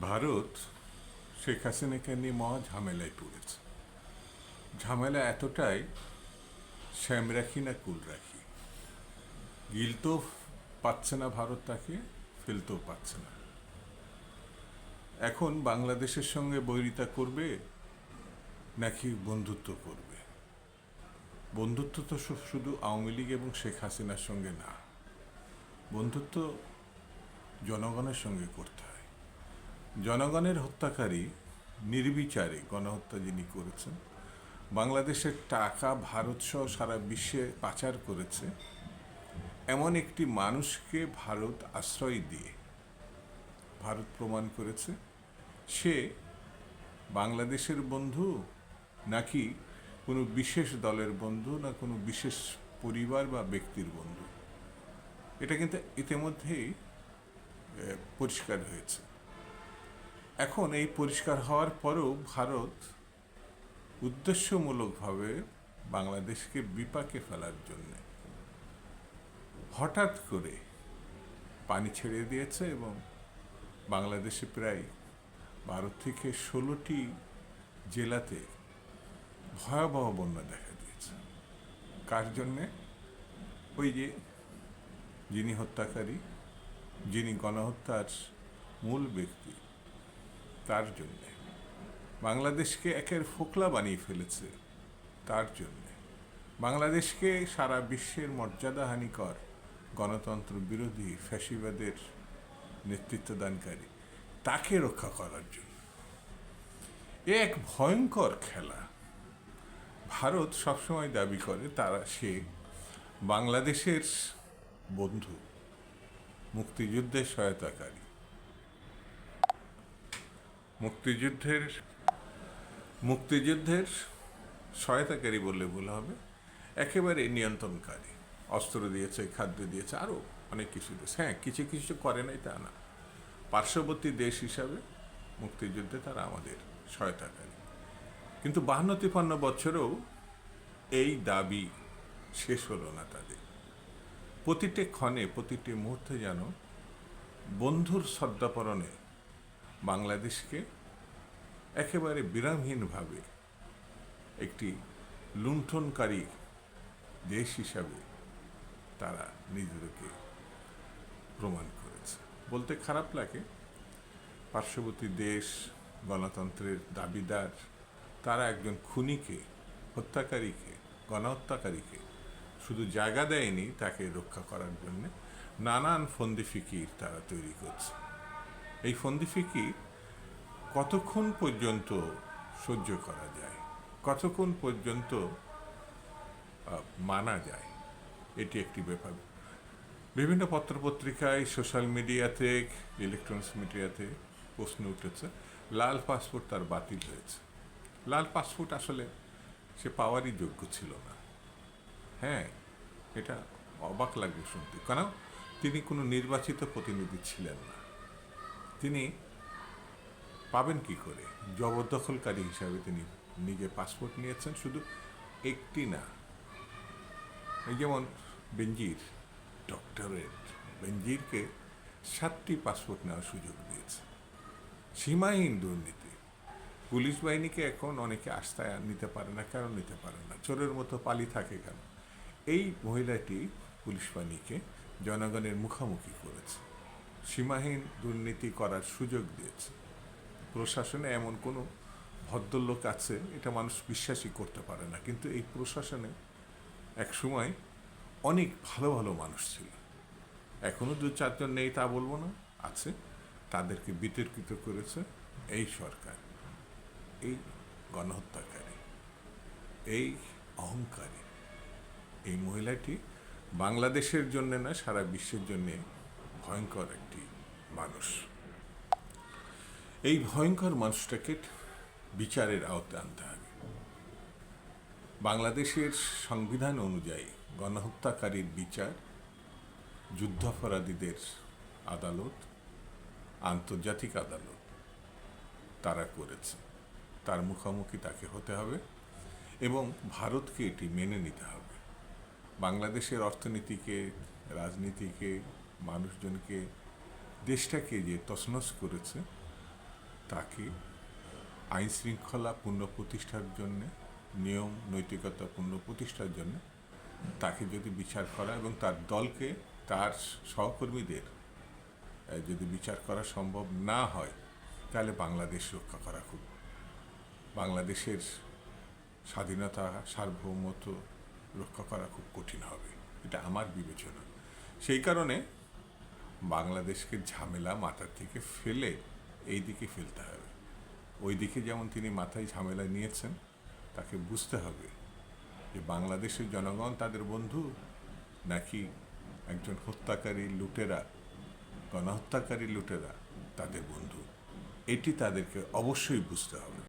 ভারত শেখ হাসিনাকে নিয়ে মহা ঝামেলায় পড়েছে। ঝামেলা এতটাই শ্যাম রাখি না কুল রাখি গিলতেও পাচ্ছে না ভারত তাকে, ফেলতেও পাচ্ছে না। এখন বাংলাদেশের সঙ্গে বৈরিতা করবে নাকি বন্ধুত্ব করবে? বন্ধুত্ব তো শুধু আওয়ামী লীগ এবং শেখ হাসিনার সঙ্গে না। বন্ধুত্ব জনগণের সঙ্গে করতে জনগণের হত্যাকারী নির্বিচারে গণহত্যা যিনি করেছেন, বাংলাদেশের টাকা, ভারত সহ সারা বিশ্বে পাচার করেছে, এমন একটি মানুষকে ভারত আশ্রয় দিয়ে ভারত প্রমাণ করেছে। সে বাংলাদেশের বন্ধু নাকি কোনো বিশেষ দলের বন্ধু না কোনো বিশেষ পরিবার বা ব্যক্তির বন্ধু? এটা কিন্তু ইতিমধ্যেই পরিষ্কার হয়েছে। এখন এই পরিষ্কার হওয়ার পরেও ভারত উদ্দেশ্যমূলকভাবে বাংলাদেশকে বিপাকে ফেলার জন্য হঠাৎ করে পানি ছেড়ে দিয়েছে এবং বাংলাদেশে প্রায় ভারত থেকে ষোলোটি জেলাতে ভয়াবহ বন্যা দেখা দিয়েছে। কার জন্যে? ওই যে যিনি হত্যাকারী, যিনি গণহত্যার মূল ব্যক্তি তার জন্যে। বাংলাদেশকে একের ফোকলা বানিয়ে ফেলেছে তার জন্যে। বাংলাদেশকে সারা বিশ্বের মর্যাদাহানিকর গণতন্ত্র বিরোধী ফ্যাসিবাদের নেতৃত্বদানকারী, তাকে রক্ষা করার জন্য। এ এক ভয়ঙ্কর খেলা। ভারত সবসময় দাবি করে তারা, সে বাংলাদেশের বন্ধু, মুক্তিযুদ্ধের সহায়তাকারী। মুক্তিযুদ্ধের মুক্তিযুদ্ধের সহায়তাকারী বললে ভুল হবে। একেবারে নিয়ন্ত্রণকারী। অস্ত্র দিয়েছে, খাদ্য দিয়েছে আরও অনেক কিছু দিয়েছে। হ্যাঁ কিছু কিছু করে নাই তা না। পার্শ্ববর্তী দেশ হিসাবে মুক্তিযুদ্ধে তারা আমাদের সহায়তাকারী। কিন্তু বাহান্ন তিপ্পান্ন বছরেও এই দাবি শেষ হলো না তাদের। প্রতিটি ক্ষণে, প্রতিটি মুহূর্তে যেন বন্ধুর শ্রদ্ধাপরণে বাংলাদেশকে একেবারে বিরামহীনভাবে একটি লুণ্ঠনকারী দেশ হিসাবে তারা নিজেদেরকে প্রমাণ করেছে। বলতে খারাপ লাগে, পার্শ্ববর্তী দেশ, গণতন্ত্রের দাবিদার, তারা একজন খুনিকে, হত্যাকারীকে, গণহত্যাকারীকে শুধু জায়গা দেয়নি তাকে রক্ষা করার জন্য, নানান ফন্দি ফিকির তারা তৈরি করছে। এই ফন্দি ফিকির কতক্ষণ পর্যন্ত সহ্য করা যায়? কতক্ষণ পর্যন্ত মানা যায়? এটি একটি ব্যাপার। বিভিন্ন পত্রপত্রিকায়, সোশ্যাল মিডিয়াতে, ইলেকট্রনিক্স মিডিয়াতে প্রশ্ন উঠেছে, লাল পাসপোর্ট তার বাতিল হয়েছে। লাল পাসপোর্ট আসলে সে পাওয়ারই যোগ্য ছিল না। হ্যাঁ এটা অবাক লাগবে শুনতে। কারণ তিনি কোনো নির্বাচিত প্রতিনিধি ছিলেন না। তিনি পাবেন কি করে? জবরদখলকারী হিসাবে তিনি নিজে পাসপোর্ট নিয়েছেন, শুধু একটি না। যেমন বেঞ্জির ডক্টরেট বেঞ্জিরকে সাতটি পাসপোর্ট নেওয়ার সুযোগ দিয়েছে। সীমাহীন দুর্নীতি। পুলিশ বাহিনীকে এখন অনেকে আস্থায় নিতে পারে না, কেন নিতে পারে না? চোরের মতো পালি থাকে কেন? এই মহিলাটি পুলিশ বাহিনীকে জনগণের মুখোমুখি করেছে। সীমাহীন দুর্নীতি করার সুযোগ দিয়েছে। প্রশাসনে এমন কোনো ভদ্রলোক আছে, এটা মানুষ বিশ্বাসই করতে পারে না। কিন্তু এই প্রশাসনে এক সময় অনেক ভালো ভালো মানুষ ছিল। এখনও দু চারজন নেই তা বলব না, আছে। তাদেরকে বিতর্কিত করেছে এই সরকার, এই গণহত্যাকারী, এই অহংকারী। এই মহিলাটি বাংলাদেশের জন্য না, সারা বিশ্বের জন্যে ভয়ঙ্কর একটি মানুষ। এই ভয়ঙ্কর মানুষটাকে বিচারের আওতায় আনতে হবে। বাংলাদেশের সংবিধান অনুযায়ী গণহত্যাকারীর বিচার, যুদ্ধাপরাধীদের আদালত, আন্তর্জাতিক আদালত তারা করেছে। তার মুখোমুখি তাকে হতে হবে এবং ভারতকে এটি মেনে নিতে হবে। বাংলাদেশের অর্থনীতিকে, রাজনীতিকে মানুষজনকে, দেশটাকে যে তছনছ করেছে, তাকে আইন শৃঙ্খলা পুনঃপ্রতিষ্ঠার জন্যে, নিয়ম, নৈতিকতা পুনঃপ্রতিষ্ঠার জন্য, তাকে যদি বিচার করা এবং তার দলকে, তার সহকর্মীদের যদি বিচার করা সম্ভব না হয়, তাহলে বাংলাদেশ রক্ষা করা খুব, বাংলাদেশের স্বাধীনতা, সার্বভৌমত্ব রক্ষা করা খুব কঠিন হবে। এটা আমার বিবেচনা। সেই কারণে বাংলাদেশকে ঝামেলা মাথার থেকে ফেলে এই দিকে ফেলতে হবে। ওই দিকে যেমন তিনি মাথায় ঝামেলা নিয়েছেন, তাকে বুঝতে হবে যে বাংলাদেশের জনগণ তাদের বন্ধু নাকি একজন হত্যাকারী লুটেরা, গণহত্যাকারী লুটেরা তাদের বন্ধু। এটি তাদেরকে অবশ্যই বুঝতে হবে।